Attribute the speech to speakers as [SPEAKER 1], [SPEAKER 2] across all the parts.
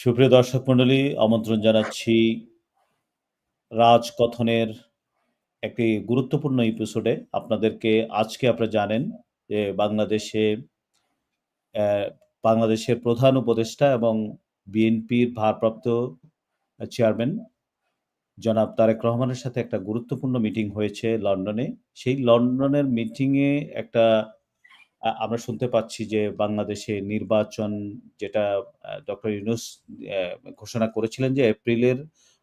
[SPEAKER 1] সুপ্রিয় দর্শক মণ্ডলী, আমন্ত্রণ জানাচ্ছি রাজকথনের একটি গুরুত্বপূর্ণ এপিসোডে আপনাদেরকে আজকে আপনারা জানেন যে বাংলাদেশে বাংলাদেশের প্রধান উপদেষ্টা এবং বিএনপির ভারপ্রাপ্ত চেয়ারম্যান জনাব তারেক রহমানের সাথে একটা গুরুত্বপূর্ণ মিটিং হয়েছে লন্ডনে। সেই লন্ডনের মিটিংয়ে একটা আমরা শুনতে পাচ্ছি যে বাংলাদেশে নির্বাচন যেটা ডক্টর ইউনুস ঘোষণা করেছিলেন যে এপ্রিলের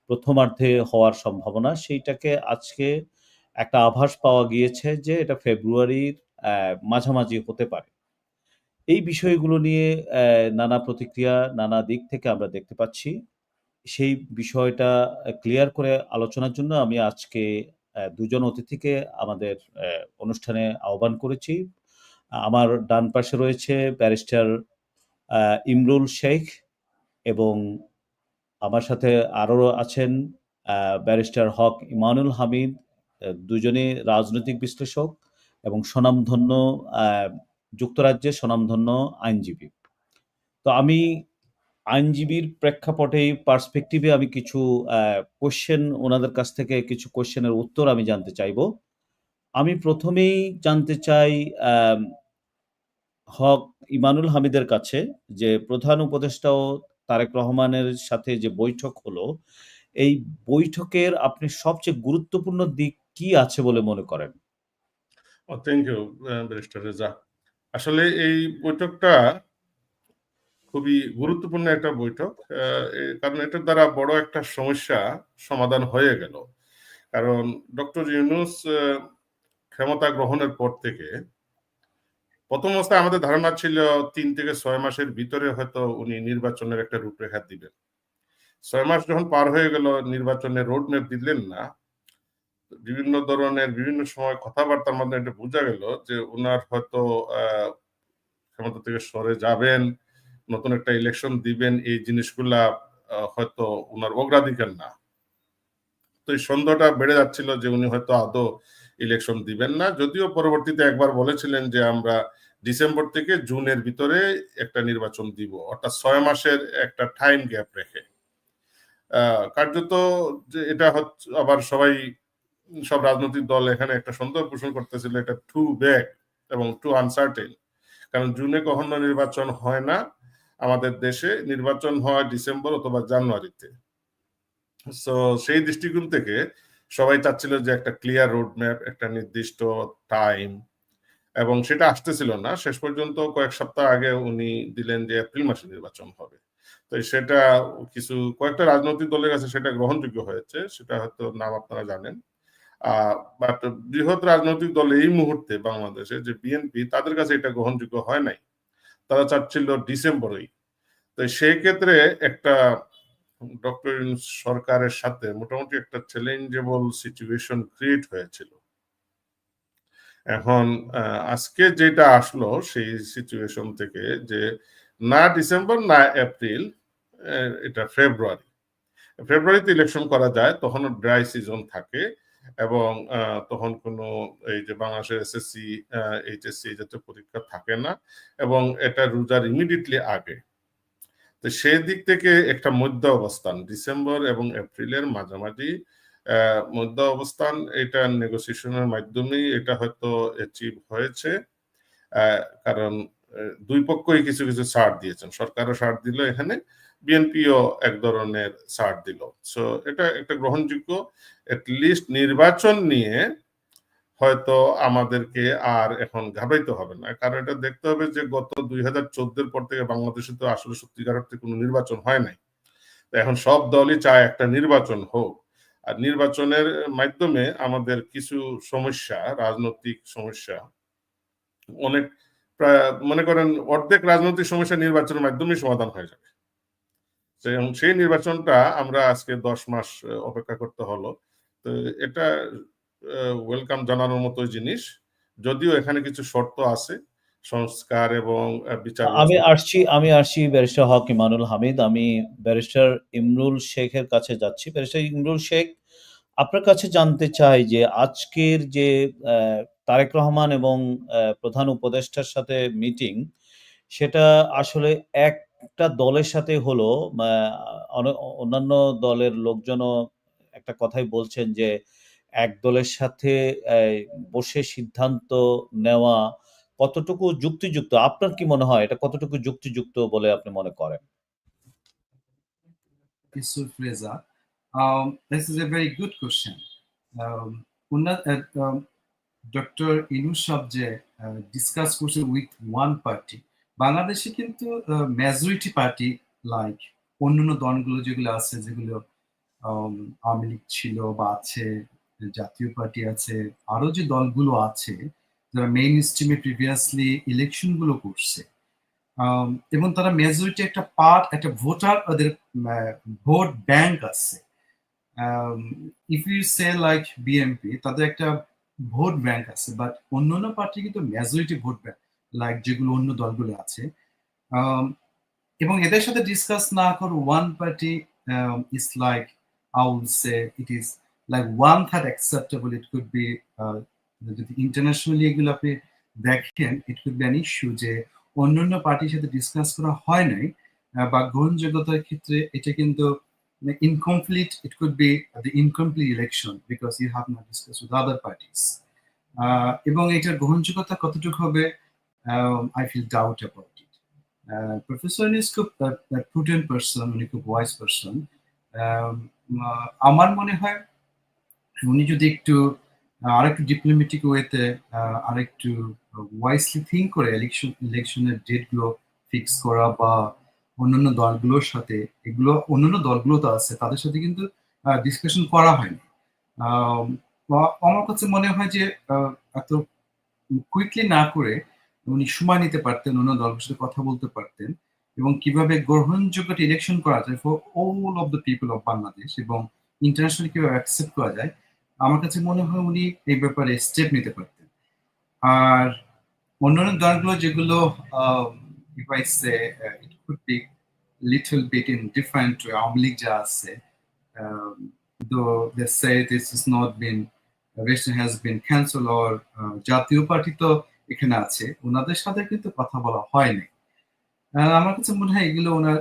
[SPEAKER 1] প্রথমার্ধে হওয়ার সম্ভাবনা, সেইটাকে আজকে একটা আভাস পাওয়া গিয়েছে যে এটা ফেব্রুয়ারির মাঝামাঝি হতে পারে। এই বিষয়গুলো নিয়ে নানা প্রতিক্রিয়া, নানা দিক থেকে আমরা দেখতে পাচ্ছি। সেই বিষয়টা ক্লিয়ার করে আলোচনার জন্য আমি আজকে দুজন অতিথিকে আমাদের অনুষ্ঠানে আহ্বান করেছি। আমার ডান পাশে রয়েছে ব্যারিস্টার ইমরুল শেখ এবং আমার সাথে আরও আছেন ব্যারিস্টার হক ইমানুল হামিদ আহ, দুজনে রাজনৈতিক বিশ্লেষক এবং স্বনামধন্য আহ, যুক্তরাজ্যের স্বনামধন্য আইনজীবী। তো আমি আইনজীবীর প্রেক্ষাপটে পার্সপেক্টিভে আমি কিছু কোশ্চেন ওনাদের কাছ থেকে কিছু কোশ্চেনের উত্তর আমি জানতে চাইব। আমি প্রথমেই জানতে চাই হক ইমানুল হামিদের কাছে যে প্রধান উপদেষ্টাও তারেক রহমানের সাথে যে বৈঠক হলো, এই বৈঠকের আপনি সবচেয়ে গুরুত্বপূর্ণ দিক কি আছে বলে মনে করেন?
[SPEAKER 2] থ্যাংক ইউ রেজা আসলে এই বৈঠকটা খুবই গুরুত্বপূর্ণ একটা বৈঠক কারণ এটার দ্বারা বড় একটা সমস্যা সমাধান হয়ে গেল। কারণ ডক্টর ইউনুস ক্ষমতা গ্রহণের পর থেকে প্রথম অবস্থায় আমাদের ধারণা ছিল তিন থেকে ছয় মাসের ভিতরে হয়তো উনি নির্বাচনের একটা রূপরেখা দিবেন। ছয় মাস যখন পার হয়ে গেল, নির্বাচনের রোড ম্যাপ দিলেন না, বিভিন্ন ধরনের, বিভিন্ন সময় কথাবার্তার মধ্যে এটা বোঝা গেল যে উনার হয়তো ক্ষমতা থেকে সরে যাবেন, নতুন একটা ইলেকশন দিবেন, এই জিনিসগুলা হয়তো উনার অগ্রাধিকার না। তো এই সন্দেহটা বেড়ে যাচ্ছিল যে উনি হয়তো আদৌ ইলেকশন দিবেন না। যদিও পরবর্তীতে একবার বলেছিলেন যে আমরা ডিসেম্বর থেকে জুনের ভিতরে একটা নির্বাচন দিব, অর্থাৎ ছয় মাসের একটা টাইম গ্যাপ রেখে। কার্যত যে এটা হচ্ছে আবার সবাই, সব রাজনৈতিক দল এখানে একটা সন্দেহ পোষণ করতেছিল, এটা টু ব্যাক এবং টু আনসার্টেন কারণ জুনে কখনো নির্বাচন হয় না আমাদের দেশে, নির্বাচন হয় ডিসেম্বর অথবা জানুয়ারিতে। সো সেই দৃষ্টিকোণ থেকে সবাই চাচ্ছিল যে একটা ক্লিয়ার রোড ম্যাপ একটা নির্দিষ্ট টাইম এবং সেটা আসতেছিল না। শেষ পর্যন্ত কয়েক সপ্তাহ আগে উনি দিলেন যে এপ্রিল মাসে নির্বাচন হবে। তো সেটা কিছু, কয়েকটা রাজনৈতিক দলের কাছে সেটা গ্রহণযোগ্য হয়েছে, সেটা হয়তো নাম আপনারা জানেন। বাট বৃহৎ রাজনৈতিক দল এই মুহূর্তে বাংলাদেশে, যে বিএনপি তাদের কাছে এটা গ্রহণযোগ্য হয় নাই। তারা চাচ্ছিল ডিসেম্বরেই। তো সেই ক্ষেত্রে একটা ডক্টর সরকারের সাথে মোটামুটি একটা চ্যালেঞ্জেবল সিচুয়েশন ক্রিয়েট হয়েছিল। এখন আজকে যেটা আসলো সেই সিচুয়েশন থেকে যে না ডিসেম্বর না এপ্রিল এটা ফেব্রুয়ারি ফেব্রুয়ারিতে ইলেকশন করা যায় তখন ড্রাই সিজন থাকে এবং তখন কোনো এই যে বাংলাদেশের এসএসসি এইচএসসি জাতীয় পরীক্ষা থাকে না এবং এটা রোজার ইমিডিয়েটলি আগে। তো সেই দিক থেকে একটা মধ্য অবস্থান, ডিসেম্বর এবং এপ্রিলের মাঝামাঝি মধ্য অবস্থান, এটা নেগোসিয়েশনের মাধ্যমেই এটা হয়তো অ্যাচিভ হয়েছে। কারণ দুই পক্ষই কিছু কিছু ছাড় দিয়েছেন। সরকারও ছাড় দিল এখানে, বিএনপিও এক ধরনের ছাড় দিল। সো এটা একটা গ্রহণযোগ্য লিস্ট নির্বাচন নিয়ে হয়তো আমাদেরকে আর এখন ঘাবড়াইতে হবে না। কারণ এটা দেখতে হবে যে গত দুই হাজার চোদ্দের পর থেকে বাংলাদেশে তো আসলে সত্যিকার অর্থে কোনো নির্বাচন হয় নাই। এখন সব দলই চায় একটা নির্বাচন হোক। আর নির্বাচনের মাধ্যমে আমাদের কিছু সমস্যা, রাজনৈতিক সমস্যা, অনেক প্রায় মনে করেন অর্ধেক রাজনৈতিক সমস্যা নির্বাচনের মাধ্যমে সমাধান হয়ে যাবে। সেই নির্বাচনটা আমরা আজকে দশ মাস অপেক্ষা করতে হলো। তো এটা ওয়েলকাম জানানোর মতো জিনিস। যদিও এখানে কিছু শর্ত আছে সংস্কার এবং বিচার
[SPEAKER 1] আমি আসছি আমি আসছি ব্যারিস্টার হক ইমানুল হামিদ। আমি ব্যারিস্টার ইমরুল শেখের কাছে যাচ্ছি। ব্যারিস্টার ইমরুল শেখ আপনার কাছে জানতে চাই যে আজকের যে তারেক রহমান এবং প্রধান উপদেষ্টার সাথে মিটিং সেটা আসলে একটা দলের সাথে হলো অন্যান্য দলের লোকজনও একটা কথাই বলছেন যে, এক দলের সাথে বসে সিদ্ধান্ত নেওয়া কতটুকু যুক্তিযুক্ত? আপনার কি মনে হয় এটা কতটুকু যুক্তিযুক্ত বলে আপনি মনে করেন?
[SPEAKER 3] Um, this is a very good question. Um, উনার uh, um, ডক্টর যে ডিসকাস করছে উইথ ওয়ান পার্টি বাংলাদেশে কিন্তু মেজরিটি পার্টি লাইক অন্যান্য দলগুলো যেগুলো আছে যেগুলো um, আওয়ামী লীগ ছিল বা আছে জাতীয় পার্টি আছে আরও যে দলগুলো আছে, যারা মেইন স্ট্রিমে প্রিভিয়াসলি ইলেকশনগুলো করছে এবং তারা মেজরিটি একটা পার্ট একটা ভোটার ওদের ভোট ব্যাংক আছে। If you say like BNP তাদের একটা ভোট ব্যাংক আছে বাট অন্যান্য পার্টি কিন্তু মেজরিটি ভোট ব্যাংক লাইক যেগুলো অন্য দলগুলো আছে। এবং এদের সাথে ডিসকাস না করে one party is like I will say it is like one third acceptable it could be যদি ইন্টারন্যাশনালি এগুলো আপনি দেখেন it could be an issue যে অন্যান্য পার্টির সাথে ডিসকাস করা হয় নাই বা গ্রহণযোগ্যতার ক্ষেত্রে এটা কিন্তু incomplete it could be the incomplete election because you have not discussed with other parties. আহ, এবং এটার গ্রহণযোগ্যতা কতটুকু হবে I feel doubt about it professor is খুব প্রুডেন্ট পার্সন উনি খুব ওয়াইজ পার্সন আমার মনে হয় উনি যদি একটু আরেকটু ডিপ্লোমেটিক ওয়েতে আরেকটু ওয়াইসলি থিঙ্ক করে ইলেকশন ইলেকশনের ডেটগুলো ফিক্স করা বা অন্যান্য দলগুলোর সাথে এগুলো অন্যান্য দলগুলো তো আছে তাদের সাথে কিন্তু ডিসকাশন করা হয়নি। আম, আমার কাছে মনে হয় যে এত কুইকলি না করে উনি সময় নিতে পারতেন অন্য দলগুলোর সাথে কথা বলতে পারতেন এবং কীভাবে গ্রহণযোগ্য ইলেকশন করা যায় for all of the people of Bangladesh এবং ইন্টারন্যাশনালি কীভাবে অ্যাকসেপ্ট করা যায় আমার কাছে মনে হয় উনি এই ব্যাপারে স্টেপ নিতে পারতেন। আর অন্যান্য দলগুলো যেগুলো little bit in to Awami যা আছে জাতীয় পার্টি তো এখানে আছে, ওনাদের সাথে কিন্তু কথা বলা হয়নি। আমার কাছে মনে হয় এগুলো ওনার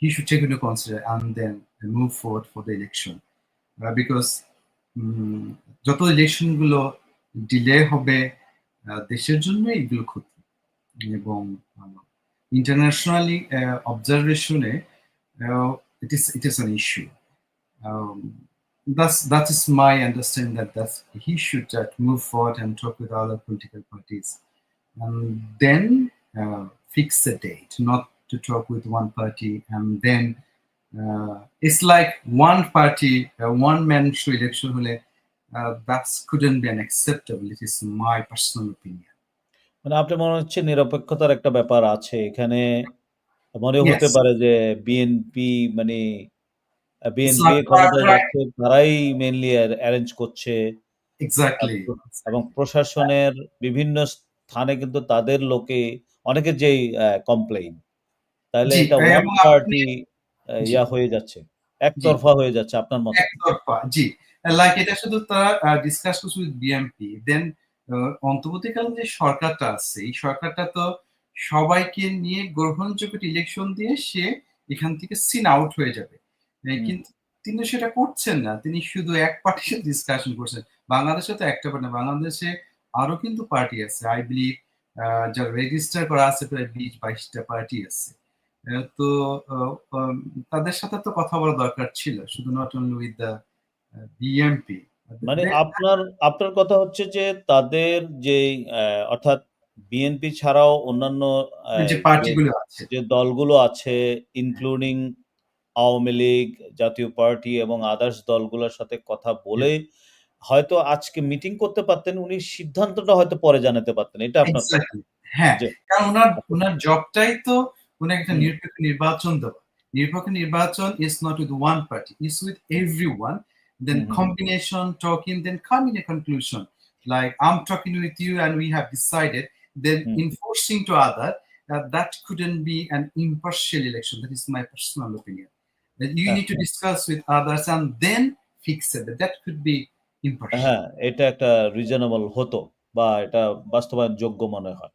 [SPEAKER 3] he should take and then move forward for the because যত ইলেকশন গুলো ডিলে হবে আহ, দেশের জন্য এগুলো ক্ষতি এবং ইন্টারন্যাশনালি অবজারভেশনে it is it is an issue. Um, that's that is my understanding that that's he should uh, move forward and talk with other political parties, and then uh, fix the date, not to talk with one party and then. Uh, it's like one party, uh, one man show election. হলে, Uh, that couldn't be unacceptable. It is my personal opinion.
[SPEAKER 1] মানে আপনার মনে হচ্ছে নিরপেক্ষতার একটা ব্যাপার আছে এখানে মনে হতে পারে যে বিএনপি মানে বিএনপি ক্ষমতায় যাচ্ছে তারাই মেনলি অ্যারেঞ্জ করছে. এবং প্রশাসনের বিভিন্ন স্থানে কিন্তু তাদের লোকে অনেকের যেই কমপ্লেইন তাহলে এটা ওয়ান পার্টি। ইয়া হয়ে যাচ্ছে একতরফা হয়ে যাচ্ছে আপনার মতে।
[SPEAKER 3] একতরফা জি। লাইক এটা শুধু তারা ডিসকাস করছে উইথ বিএমপি দেন অন্তর্বর্তীকালীন যে সরকারটা আছে এই সরকারটা তো সবাইকে নিয়ে গ্রহণযোগ্য ইলেকশন দিয়ে সে এখান থেকে সিন আউট হয়ে যাবে। কিন্তু তিনি সেটা করছেন না। তিনি শুধু এক পার্টির সাথে ডিসকাশন করছেন। বাংলাদেশে তো একটা পার্টি না বাংলাদেশে আরও কিন্তু পার্টি আছে। আই বিলিভ যারা রেজিস্টার করা আছে প্রায় বিশ বাইশটা পার্টি আছে। তো তাদের সাথে তো কথা বলা দরকার ছিল শুধু not only with the BNP
[SPEAKER 1] মানে আপনার আপনার কথা হচ্ছে যে তাদের যে অর্থাৎ বিএনপি ছাড়াও অন্যান্য
[SPEAKER 3] যে পার্টিগুলো আছে।
[SPEAKER 1] যে দলগুলো আছে ইনক্লুডিং আওয়ামী লীগ জাতীয় পার্টি এবং আদার্স দলগুলোর সাথে কথা বলে হয়তো আজকে মিটিং করতে পারতেন উনি সিদ্ধান্তটা হয়তো পরে জানাতে পারতেন এটা আপনার
[SPEAKER 3] হ্যাঁ কারণ ওনার ওনার জবটাই তো উনি একটা। নিরপেক্ষ নির্বাচন দেওয়া নিরপেক্ষ নির্বাচন is not with one party is with
[SPEAKER 1] everyone then.
[SPEAKER 3] Combination talking then come in a conclusion like I am talking with you and we have decided then
[SPEAKER 1] hmm.
[SPEAKER 3] Enforcing to other that couldn't be an impartial election. That is my personal opinion. That you need to
[SPEAKER 1] Okay.
[SPEAKER 3] discuss with others and then fix it. That could be impartial.
[SPEAKER 1] হ্যাঁ এটা একটা reasonable হতো বা এটা বাস্তবায়ন যোগ্য মনে হয়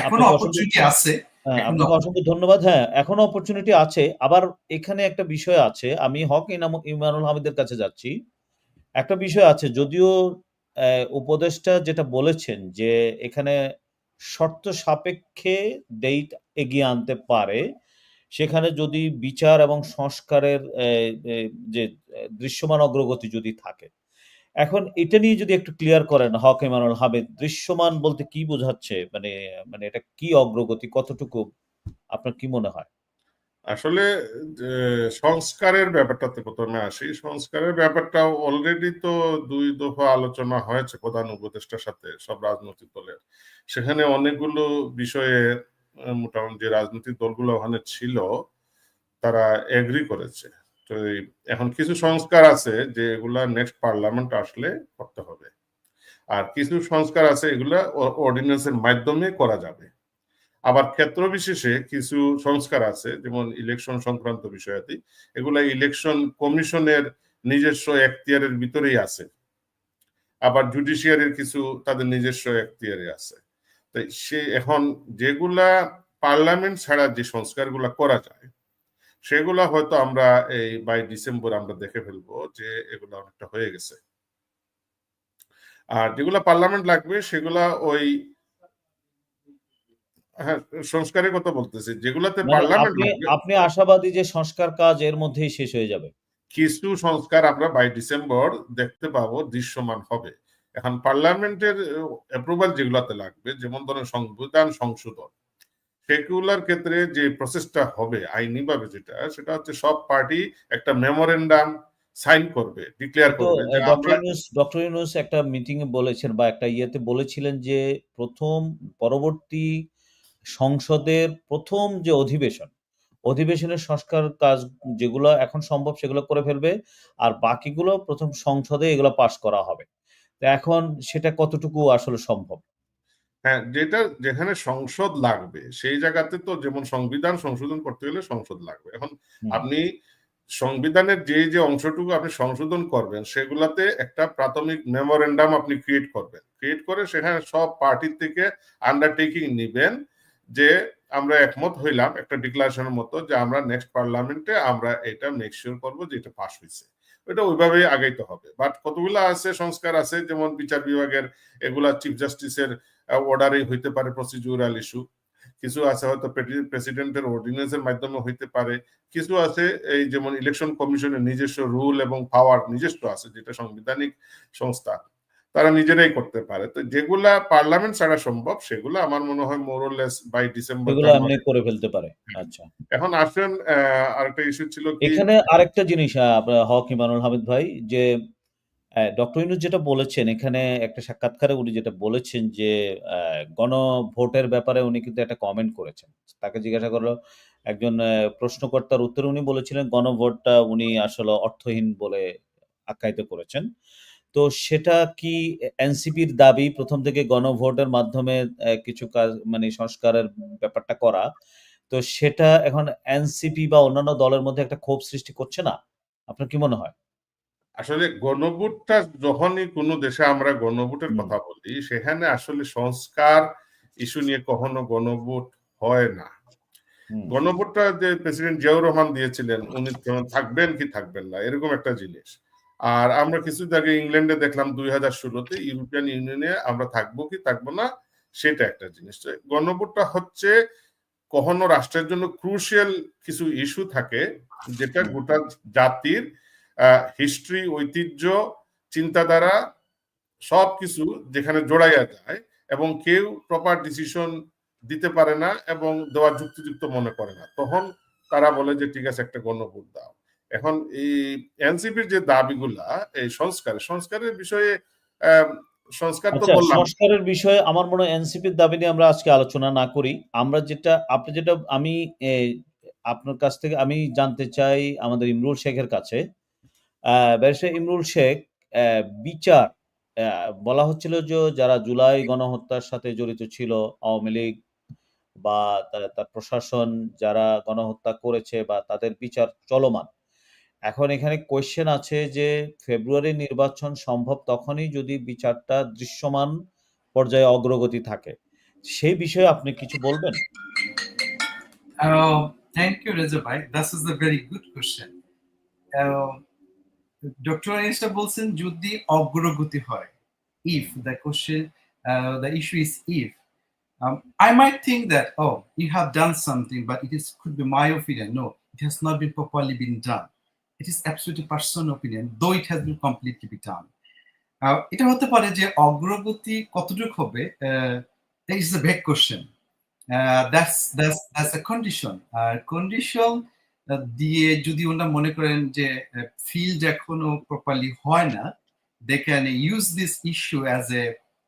[SPEAKER 1] এখনও
[SPEAKER 3] অপরচুনিটি আছে
[SPEAKER 1] আপনাকে অসংখ্য ধন্যবাদ। হ্যাঁ, এখনও অপরচুনিটি আছে। আবার এখানে একটা বিষয় আছে। আমি হক ইনাম ইমানুল হামিদের কাছে যাচ্ছি। একটা বিষয় আছে যদিও উপদেষ্টা যেটা বলেছেন যে এখানে শর্ত সাপেক্ষে ডেট এগিয়ে আনতে পারে। সেখানে যদি বিচার এবং সংস্কারের যে দৃশ্যমান অগ্রগতি যদি থাকে। এখন এটা নিয়ে যদি একটু ক্লিয়ার করেন হক ইমানুল হামিদ, দৃশ্যমান বলতে কি বোঝাচ্ছে? মানে মানে এটা কি অগ্রগতি? কতটুকু? আপনার কি মনে হয়?
[SPEAKER 2] আসলে সংস্কারের ব্যাপারটাতে ১ম এ আসি। সংস্কারের ব্যাপারটা অলরেডি তো দুই দফা আলোচনা হয়েছে প্রধান উপদেষ্টার সাথে সব রাজনৈতিক দলের। সেখানে অনেকগুলো বিষয়ে মোটামুটি যে রাজনৈতিক দলগুলো ওখানে ছিল, তারা এগ্রি করেছে। এখন কিছু সংস্কার আছে যে এগুলা নেক্সট পার্লামেন্ট আসলে করতে হবে। আর কিছু সংস্কার আছে এগুলা অর্ডিন্যান্সের মাধ্যমে করা যাবে। আবার ক্ষেত্র বিশেষে কিছু সংস্কার আছে যেমন ইলেকশন সংক্রান্ত বিষয়াদি। এগুলা ইলেকশন কমিশনের নিজস্ব এখতিয়ারের ভিতরেই আছে। আবার জুডিশিয়ারির কিছু তাদের নিজস্ব এখতিয়ারে আছে। তো সে এখন যেগুলা পার্লামেন্ট ছাড়া যে সংস্কারগুলা করা যায়, সেগুলা হয়তো আমরা এই বাই ডিসেম্বর আমরা দেখে ফেলব যে এগুলো অনেকটা হয়ে গেছে। আর যেগুলা পার্লামেন্ট লাগবে সেগুলা ওই হ্যাঁ, সংস্কারের কথা বলতেছি। যেগুলাতে
[SPEAKER 1] মানে
[SPEAKER 2] পার্লামেন্ট
[SPEAKER 1] আপনি আশাবাদী যে সংস্কার কাজ এর মধ্যেই শেষ হয়ে যাবে?
[SPEAKER 2] কিছু সংস্কার আমরা বাই ডিসেম্বর দেখতে পাবো দৃশ্যমান হবে। এখন পার্লামেন্টের অ্যাপ্রুভাল যেগুলাতে লাগবে যেমন ধরেন সংবিধান সংশোধন। সেগুলার ক্ষেত্রে যে প্রসেসটা হবে আইনিভাবে যেটা সেটা হচ্ছে সব পার্টি একটা মেমোরেন্ডাম সাইন করবে, ডিক্লেয়ার করবে
[SPEAKER 1] ডক্টর ইউনূস একটা মিটিং এ বলেছেন বা একটা ইয়েতে বলেছিলেন যে ১ম পরবর্তী সংসদের ১ম যে অধিবেশন, অধিবেশনের সংস্কার কাজ যেগুলো এখন সম্ভব সেগুলো করে ফেলবে। আর বাকিগুলো প্রথম সংসদে এগুলো পাশ করা হবে। তো এখন সেটা কতটুকু আসলে সম্ভব?
[SPEAKER 2] হ্যাঁ, যেটা যেখানে সংসদ লাগবে সেই জায়গাতে তো যেমন সংবিধান সংশোধন করতে গেলে সংসদ লাগবে। এখন আপনি সংবিধানের যে, যে অংশটুকু আপনি সংশোধন করবেন সেগুলাতে একটা প্রাথমিক মেমোরেন্ডাম আপনি ক্রিয়েট করবেন। ক্রিয়েট করে সেখানে সব পার্টির থেকে আন্ডারটেকিং নিবেন যে আমরা একমত হইলাম একটা ডিক্লারেশনের মতো যে আমরা নেক্সট পার্লামেন্টে আমরা এটা মেক সিউর করব যে এটা পাস হইছে। ওইটা ওইভাবেই আগাইতে হবে। বাট কতগুলা আছে, সংস্কার আছে, যেমন বিচার বিভাগের এগুলা চিফ জাস্টিসের অর্ডারে হইতে পারে প্রসিডিউরাল ইস্যু। কিছু আছে হয়তো প্রেসিডেন্টের অর্ডিনেন্সের মাধ্যমে হইতে পারে। কিছু আছে এই যেমন ইলেকশন কমিশনের নিজস্ব রুল এবং পাওয়ার নিজস্ব আছে, যেটা সাংবিধানিক সংস্থা। তারা নিজেরাই করতে পারে। তো যেগুলা পার্লামেন্ট ছাড়া সম্ভব সেগুলা আমার মনে হয় more or less by December
[SPEAKER 1] সেগুলো করে ফেলতে পারে। আচ্ছা।
[SPEAKER 2] এখন আসেন আরেকটা ইস্যু ছিল
[SPEAKER 1] এখানে আরেকটা জিনিস হক ইমানুল হামিদ ভাই যে ডক্টর ইউনূস যেটা বলেছেন এখানে একটা সাক্ষাৎকারে উনি যেটা বলেছেন যে গণভোটের ব্যাপারে উনি কিন্তু একটা কমেন্ট করেছেন। তাকে জিজ্ঞাসা করল একজন প্রশ্নকর্তার উত্তরে উনি বলেছিলেন গণভোটটা উনি আসলে অর্থহীন বলে আখ্যায়িত করেছেন। তো সেটা কি এনসিপির দাবি প্রথম থেকে গণভোটের মাধ্যমে কিছু কাজ মানে সংস্কারের ব্যাপারটা করা। তো সেটা এখন এনসিপি বা অন্যান্য দলের মধ্যে একটা ক্ষোভ সৃষ্টি করছে না? আপনার কি মনে হয়?
[SPEAKER 2] আসলে গণভোটটা যখনই কোনো দেশে আমরা গণভোটের কথা বলি সেখানে আসলে সংস্কার ইস্যু নিয়ে কখনো গণভোট হয় না। গণভোটটা যে প্রেসিডেন্ট জিয়াউর রহমান দিয়েছিলেন উনি থাকবেন কি থাকবেন না এরকম একটা জিনিস। আর আমরা কিছুদিন আগে ইংল্যান্ডে দেখলাম দুই হাজার ষোলোতে ইউরোপিয়ান ইউনিয়নে আমরা থাকব কি থাকব না সেটা একটা জিনিস। গণভোটটা হচ্ছে কখনো রাষ্ট্রের জন্য ক্রুশিয়াল কিছু ইস্যু থাকে যেটা গোটা জাতির হিস্ট্রি, ঐতিহ্য, চিন্তাধারা সব কিছু যেখানে জোড়াইয়া যায় এবং কেউ প্রপার ডিসিশন দিতে পারে না এবং দেওয়া যুক্তিযুক্ত মনে করে না। তখন তারা বলে যে ঠিক আছে একটা গণভোট দাও। এখন এই এনসিপির যে দাবিগুলা এই সংস্কার, সংস্কারের বিষয়ে সংস্কার তো
[SPEAKER 1] আচ্ছা
[SPEAKER 2] বললাম
[SPEAKER 1] সংস্কারের বিষয়ে আমার মনে হয় এনসিপির দাবি নিয়ে আমরা আজকে আলোচনা না করি। আমরা যেটা আপনি যেটা আমি আপনার কাছ থেকে আমি জানতে চাই আমাদের ইমরুল শেখের কাছে। ব্যারিস্টার ইমরুল শেখ বিচার বলা হচ্ছিল যে যারা জুলাই গণহত্যার সাথে জড়িত ছিল আওয়ামী লীগ বা তার প্রশাসন যারা গণহত্যা করেছে বা তাদের বিচার চলমান। এখন এখানে কোয়েশ্চেন আছে যে ফেব্রুয়ারি নির্বাচন সম্ভব তখনই যদি বিচারটা দৃশ্যমান পর্যায়ে অগ্রগতি থাকে। সেই বিষয়ে আপনি কিছু বলবেন?
[SPEAKER 3] থ্যাংক ইউ রেজা ভাই that's is the very good doctor আনিসটা বলছেন, যদি অগ্রগতি হয় if the question the issue is if I my or you have done something but it is could be my opinion no it has not been absolutely personal opinion though it has been completely be done Uh, এটা হতে পারে যে অগ্রগতি কতটুকু হবে uh, that's that's that's a condition. আর condition দিয়ে যদি ওনারা মনে করেন যে ফিল্ড এখনও প্রপারলি হয় না they can use this issue as a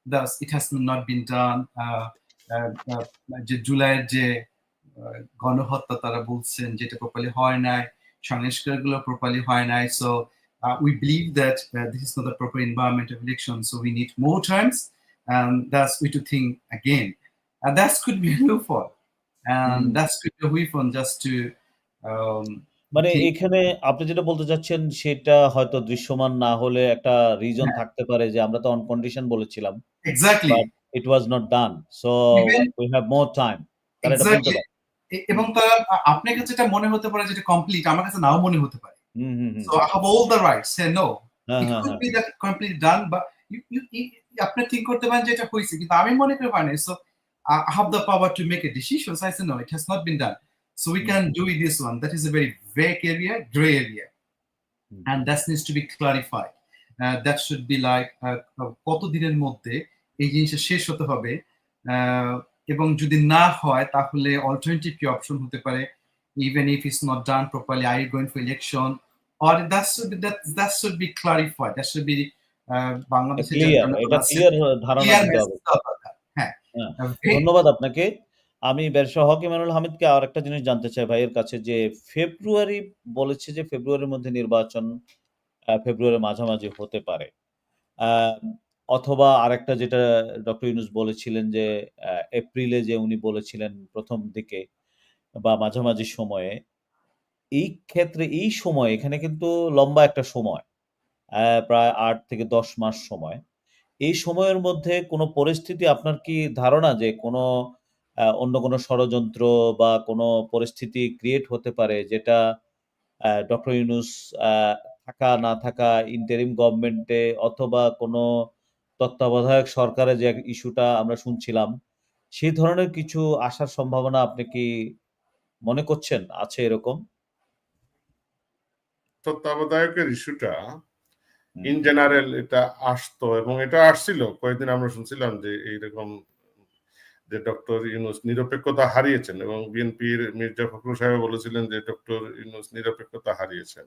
[SPEAKER 3] that's it has not been done যে জুলাইয়ের যে গণহত্যা তারা বলছেন যেটা প্রপারলি হয় নাই সংস্কারগুলো প্রপারলি হয় নাই so we believe that uh, this is not the proper environment of election so we need more terms and that's we to think again and that could be a loophole and
[SPEAKER 1] Mhm.
[SPEAKER 3] that could be a weapon just to um,
[SPEAKER 1] মানে এখানে আপনি যেটা বলতে চাচ্ছেন সেটা হয়তো দৃশ্যমান না হলে একটা রিজন
[SPEAKER 3] হ্যাঁ।
[SPEAKER 1] থাকতে পারে যে আমরা তো অন কন্ডিশন বলেছিলাম But it was not done
[SPEAKER 3] so
[SPEAKER 1] we have more time তারা এটা বলতে পারে
[SPEAKER 3] এবং তার আপনার কাছে এটা মনে হতে পারে যেটা কমপ্লিট আমার কাছে নাও মনে হতে পারে। So I have all the rights say no complete done বা আপনি থিঙ্ক করতে পারেন যে এটা হয়েছে কিন্তু আমি মনে করি পারি so I have the power to make a decision so I say no it has not been done so we can do this one that is a very vague area grey area and that needs to be clarified that should be like কত দিনের মধ্যে এই জিনিসটা শেষ হতে হবে? Uh, এবং যদি না হয় তাহলে অল্টারনেটিভ কি অপশন হতে পারে? Even if it's not done properly I you going election uh, বাংলাদেশের যে
[SPEAKER 1] ক্লিয়ার
[SPEAKER 3] জনগণ
[SPEAKER 1] এটা ক্লিয়ার ধারণা দিতে হবে।
[SPEAKER 3] message দেওয়া দরকার। হ্যাঁ।
[SPEAKER 1] হ্যাঁ। ধন্যবাদ আপনাকে। আমি ব্যবসা হক ইমানুল হামিদকে আর একটা জিনিস জানতে চাই ভাইয়ের কাছে যে ফেব্রুয়ারি বলেছে যে ফেব্রুয়ারির মধ্যে নির্বাচন ফেব্রুয়ারির মাঝামাঝি হতে পারে। আহ, অথবা আরেকটা যেটা ডক্টর ইউনুস বলেছিলেন যে এপ্রিলে যে উনি বলেছিলেন প্রথম দিকে বা মাঝামাঝি সময়ে, এই ক্ষেত্রে এই সময়, এখানে কিন্তু লম্বা একটা সময় প্রায় আট থেকে দশ মাস সময়, এই সময়ের মধ্যে কোনো পরিস্থিতি আপনার কি ধারণা যে কোনো অন্য কোনো ষড়যন্ত্র বা কোনো পরিস্থিতি ক্রিয়েট হতে পারে যেটা ডক্টর ইউনুস থাকা না থাকা ইন্টারিম গভর্নমেন্টে অথবা কোনো তত্ত্বাবধায়ক সরকারের যে ইস্যুটা আমরা শুনছিলাম সেই ধরনের কিছু আসার সম্ভাবনা আপনি কি মনে করছেন? আছে এরকম?
[SPEAKER 2] তত্ত্বাবধায়কের ইস্যুটা ইন জেনারেল এটা আসতো এবং এটা আসছিল। কয়েকদিন আমরা শুনছিলাম যে এইরকম যে ডক্টর ইউনুস নিরপেক্ষতা হারিয়েছেন এবং বিএনপির মির্জা ফখরুল সাহেব বলেছিলেন যে ডক্টর ইউনুস নিরপেক্ষতা হারিয়েছেন।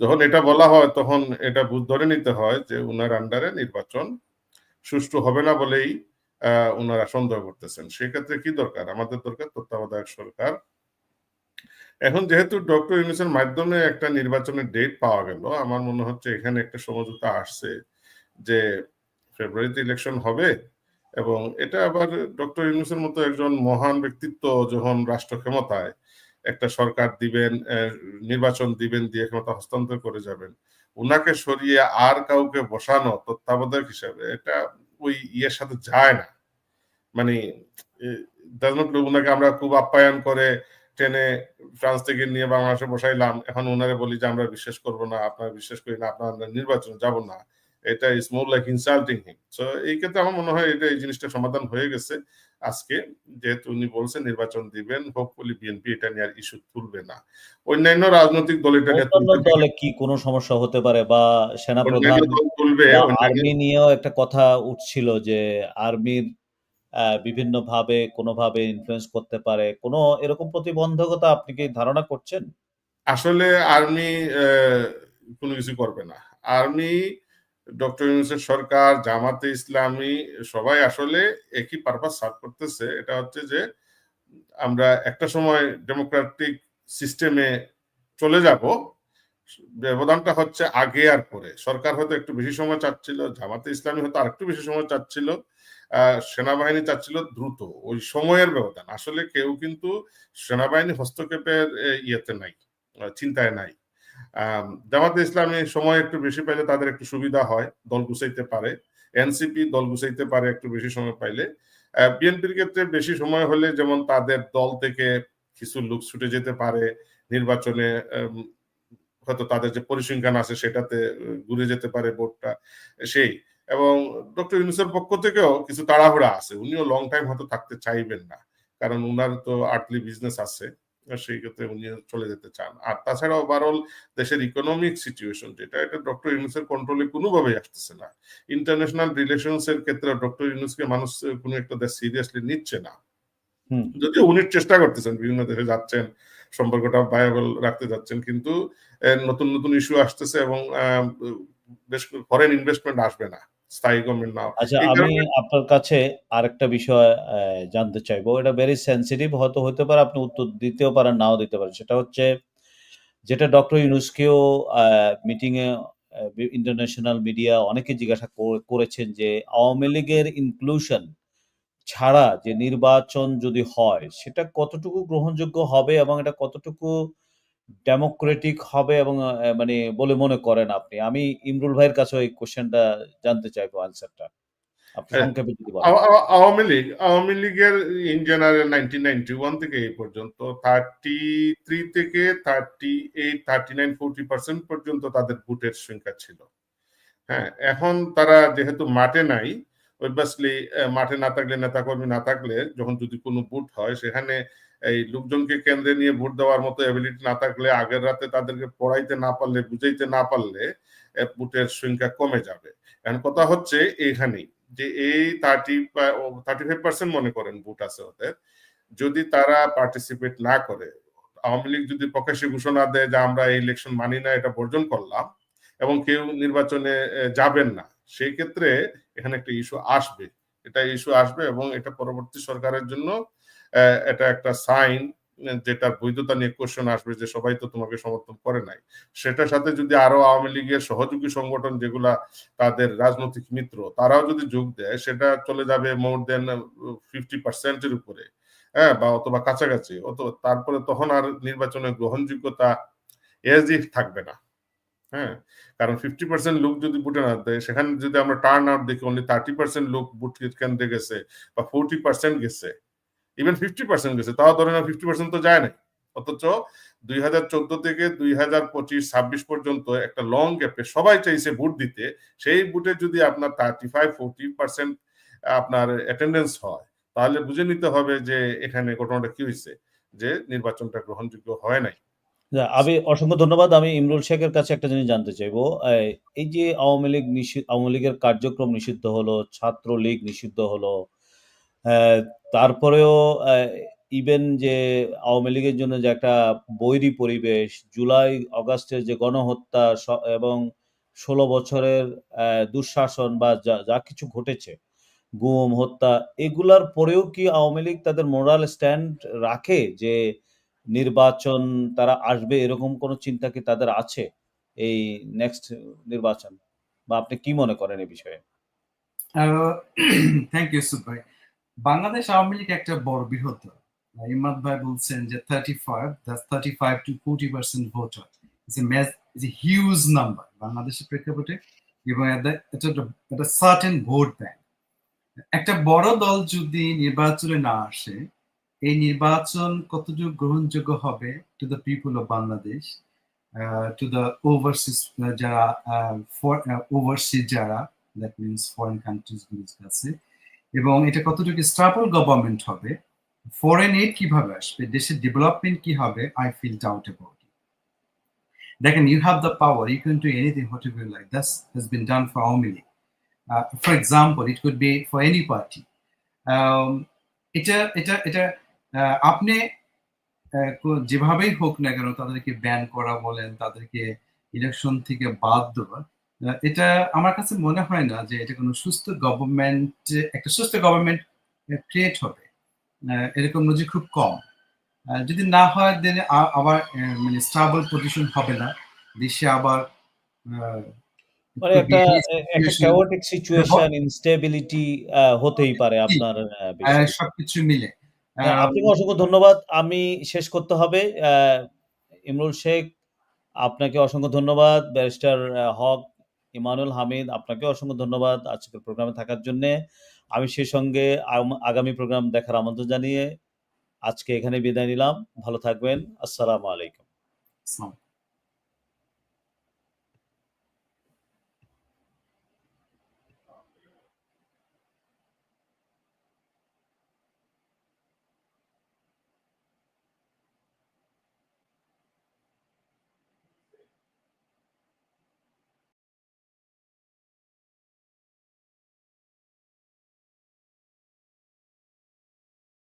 [SPEAKER 2] যখন এটা বলা হয় তখন এটা বুঝ- ধরে নিতে হয় যে উনার আন্ডারে নির্বাচন সুষ্ঠু হবে না বলেই উনারা সন্দেহ করতেছেন। সেক্ষেত্রে কি দরকার? আমাদের দরকার তত্ত্বাবধায়ক সরকার। এখন যেহেতু ডক্টর ইউনুসের মাধ্যমে একটা নির্বাচনের ডেট পাওয়া গেল, আমার মনে হচ্ছে এখানে একটা সমঝোতা আসছে যে ফেব্রুয়ারিতে ইলেকশন হবে এবং এটা আবার ডক্টর ইউনুসের মতো একজন মহান ব্যক্তিত্ব যখন রাষ্ট্র ক্ষমতায় একটা সরকার দিবেন নির্বাচন দিবেন, দিয়ে ক্ষমতা হস্তান্তর করে যাবেন উনাকে সরিয়ে আর কাউকে বসানো তত্ত্বাবধায়ক হিসাবে এটা ওই ইয়ের সাথে যায় না। মানে ওনাকে আমরা খুব আপ্যায়ন করে ট্রেনে ফ্রান্স থেকে নিয়ে বাংলাদেশে বসাইলাম। এখন ওনারে বলি যে, আমরা বিশ্বাস করব না, আপনারা বিশ্বাস করি না, আপনারা নির্বাচন যাব না। এটা is more like insulting him so এই ক্ষেত্রে আমার মনে হয় এটা এই জিনিসটা সমাধান হয়ে গেছে। আজকে যেহেতু উনি বলছেন নির্বাচন দিবেন হোপফুলি বিএনপি এটা নিয়ে আর ইস্যু তুলবে না। অন্যান্য রাজনৈতিক দল এটা।
[SPEAKER 1] দলে কি কোনো সমস্যা হতে পারে বা সেনাপ্রধান
[SPEAKER 2] তুলবে
[SPEAKER 1] আর্মি নিয়েও একটা কথা উঠছিল যে আর্মির বিভিন্ন ভাবে কোনোভাবে ইনফ্লুয়েন্স করতে পারে। কোনো এরকম প্রতিবন্ধকতা আপনি কি ধারণা করছেন?
[SPEAKER 2] আসলে আর্মি কোনো কিছু করবে না। আর্মি ডক্টর ইউনুসের সরকার, জামাতে ইসলামী, সবাই আসলে একই পারপাস সার্ভ করতেছে। এটা হচ্ছে যে, আমরা একটা সময় ডেমোক্রেটিক সিস্টেমে চলে যাব। ব্যবধানটা হচ্ছে আগে আর পরে। সরকার হয়তো একটু বেশি সময় চাচ্ছিল, জামাতে ইসলামী হয়তো আরেকটু বেশি সময় চাচ্ছিল সেনাবাহিনী চাচ্ছিল দ্রুত। ওই সময়ের ব্যবধান। আসলে কেউ কিন্তু সেনাবাহিনী হস্তক্ষেপের ইয়েতে নাই চিন্তায় নাই। জামাতে ইসলামী সময় একটু বেশি পাইলে তাদের একটু সুবিধা হয়, দল গুছাইতে পারে। এনসিপি দল গুছাইতে পারে একটু বেশি সময় পাইলে। বিএনপির ক্ষেত্রে বেশি সময় হলে যেমন তাদের দল থেকে কিছু লোক ছুটে যেতে পারে, নির্বাচনে হয়তো তাদের যে পরিসংখ্যান আছে সেটাতে ঘুরে যেতে পারে ভোটটা, সেই। এবং ডক্টর ইউনুসের পক্ষ থেকেও কিছু তাড়াহুড়া আছে। উনিও লং টাইম হয়তো থাকতে চাইবেন না। কারণ উনার তো আর্টলি বিজনেস আছে। সেই ক্ষেত্রে উনি চলে যেতে চান। আর তাছাড়া ওভারঅল দেশের ইকোনমিক সিচুয়েশন যেটা এটা ডক্টর ইউনুসের কন্ট্রোলে কোনোভাবেই আসতেছে না। ইন্টারন্যাশনাল রিলেশনস এর ক্ষেত্রে ডক্টর ইউনুসকে মানুষ কোনো একটা দেশ সিরিয়াসলি নিচ্ছে না। যদিও উনি চেষ্টা করতেছেন বিভিন্ন দেশে যাচ্ছেন সম্পর্কটা ভায়াবল রাখতে যাচ্ছেন কিন্তু নতুন নতুন ইস্যু আসতেছে এবং বেশ ফরেন ইনভেস্টমেন্ট আসবে না। স্থায়ী গভর্নমেন্ট নাও
[SPEAKER 1] আচ্ছা আমি আপনার কাছে আরেকটা বিষয় জানতে চাইব। এটা ভেরি সেন্সিটিভ হয়তো হতে পারে আপনি উত্তর দিতেও পারেন নাও দিতে পারেন। সেটা হচ্ছে যেটা ডক্টর ইউনুসকেও মিটিং এ ইন্টারন্যাশনাল মিডিয়া অনেকে জিজ্ঞাসা করে- করেছেন যে আওয়ামী লীগের ইনক্লুশন ছাড়া যে নির্বাচন যদি হয় সেটা কতটুকু গ্রহণযোগ্য হবে এবং এটা কতটুকু ডেমোক্রেটিক হবে এবং মানে বলে মনে করেন আপনি। আমি ইমরুল ভাইয়ের কাছে এই কোশ্চেনটা জানতে চাইব আনসারটা
[SPEAKER 2] হ্যাঁ, আওয়ামী লীগ আওয়ামী লীগের in general nineteen ninety one থেকে এই পর্যন্ত থার্টি থ্রি থেকে thirty eight thirty nine forty percent পর্যন্ত তাদের ভোটের সংখ্যা ছিল। হ্যাঁ এখন তারা যেহেতু মাঠে নাই অবভিয়াসলি মাঠে না থাকলে নেতাকর্মী না থাকলে যখন যদি কোনো ভোট হয় সেখানে এই লোকজনকে কেন্দ্রে নিয়ে ভোট দেওয়ার মতো এবিলিটি না থাকলে আগের রাতে তাদেরকে পড়াইতে না পারলে, বুঝাইতে না পারলে ভোটের সংখ্যা কমে যাবে। এখন কথা হচ্ছে এইখানেই যে এই থার্টি থার্টি ফাইভ পার্সেন্ট মনে করেন ভোট আছে ওদের। যদি তারা পার্টিসিপেট না করে, আওয়ামী লীগ যদি প্রকাশ্যে ঘোষণা দেয় যে আমরা এই ইলেকশন মানি না, এটা বর্জন করলাম এবং কেউ নির্বাচনে যাবেন না সেই ক্ষেত্রে এখানে একটা ইস্যু আসবে। এটা ইস্যু আসবে এবং এটা পরবর্তী সরকারের জন্য এটা একটা সাইন যেটার বৈধতা নিয়ে কোশ্চেন আসবে যে সবাই তো তোমাকে সমর্থন করে নাই। সেটার সাথে যদি আরও আওয়ামী লীগের সহযোগী সংগঠন যেগুলা তাদের রাজনৈতিক মিত্র, তারাও যদি যোগ দেয়, সেটা চলে যাবে মোর দেন ফিফটি পার্সেন্টের উপরে হ্যাঁ বা অথবা কাছাকাছি। অত তারপরে তখন আর নির্বাচনের গ্রহণযোগ্যতা এজ ইফ থাকবে না হ্যাঁ। কারণ ফিফটি পার্সেন্ট লোক যদি ভোটে না দেয়, সেখানে যদি আমরা টার্ন আউট দেখি অনলি থার্টি পার্সেন্ট লোক ভোট কেন্দ্রে গেছে বা ফোরটি পার্সেন্ট গেছে ইভেন ফিফটি পার্সেন্ট গেছে। তাও ধরে না ফিফটি পার্সেন্ট তো যায় নাই। অথচ দুই হাজার চোদ্দ থেকে দুই হাজার পঁচিশ, ছাব্বিশ পর্যন্ত একটা লং গ্যাপে সবাই চাইছে ভোট দিতে। সেই ভোটে যদি আপনার থার্টি ফাইভ ফোরটি পার্সেন্ট আপনার অ্যাটেন্ডেন্স হয়, তাহলে বুঝে নিতে হবে যে এখানে ঘটনাটা কি হয়েছে, যে নির্বাচনটা গ্রহণযোগ্য হয় নাই।
[SPEAKER 1] আমি অসংখ্য ধন্যবাদ। আমি ইমরুল শেখের কাছে একটা জিনিস জানতে চাইব। এই যে আওয়ামী লীগ আওয়ামী লীগের কার্যক্রম নিষিদ্ধ হলো ছাত্র লীগ নিষিদ্ধ হলো তারপরেও ইভেন যে আওয়ামী লীগের জন্য যে একটা বৈরী পরিবেশ, জুলাই, অগাস্টের যে গণহত্যা এবং ষোলো বছরের দুঃশাসন বা যা কিছু ঘটেছে, গুম, হত্যা, এগুলার পরেও কি আওয়ামী লীগ তাদের মোরাল স্ট্যান্ড রাখে যে নির্বাচন তারা আসবে? এরকম কোনো চিন্তা কি তাদের আছে এই নেক্সট নির্বাচন? বা আপনি কি মনে করেন এই বিষয়ে?
[SPEAKER 3] থ্যাংক ইউ সুপ ভাই। বাংলাদেশ আওয়ামী লীগ একটা বড় বৃহৎ দল ইমাদ ভাই বলছেন যে thirty five thirty five to forty percent voter a huge number বাংলাদেশের প্রেক্ষাপটে। এবং একটা সার্টেন ভোট ব্যাংক একটা বড় দল যদি নির্বাচনে না আসে, এই নির্বাচন কতটুকু গ্রহণযোগ্য হবে to the people of Bangladesh to the overseas যারা ওভারসিজ যারা দ্যাট মিনস ফরেন কান্ট্রিজ গুলির কাছে এবং এটা কতটুকু স্টাবল গভর্নমেন্ট হবে ফরেন এইড কীভাবে আসবে দেশের ডেভেলপমেন্ট কি হবে আই ফিল ডাউট অ্যাবাউট দেখেন you have the power you can do anything what you like that's has been done for Awami League for example it could be for any party এটা এটা এটা আহ, আপনি আহ, যেভাবেই হোক না কেন তাদেরকে ব্যান করা বলেন তাদেরকে ইলেকশন থেকে বাদ দেওয়া এটা আমার কাছে মনে হয় না যে এটা কোনো সুস্থ গভর্নমেন্ট একটা সুস্থ গভর্নমেন্ট ক্রিয়েট হবে। এরকম নজির খুব কম। যদি না হয় দেন আবার মানে স্টাবল পজিশন হবে না। দেশে আবার
[SPEAKER 1] মানে একটা একটা chaotic সিচুয়েশন ইনস্টেবিলিটি হতেই পারে আপনার
[SPEAKER 3] সবকিছু মিলে।
[SPEAKER 1] হ্যাঁ, আপনাকে অসংখ্য ধন্যবাদ। আমি শেষ করতে হবে। ইমরুল শেখ আপনাকে অসংখ্য ধন্যবাদ। ব্যারিস্টার হক ইমানুল হামিদ আপনাকে অসংখ্য ধন্যবাদ আজকের প্রোগ্রামে থাকার জন্যে। আমি সেই সঙ্গে আগামী প্রোগ্রাম দেখার আমন্ত্রণ জানিয়ে আজকে এখানে বিদায় নিলাম। ভালো থাকবেন। আসসালামু আলাইকুম।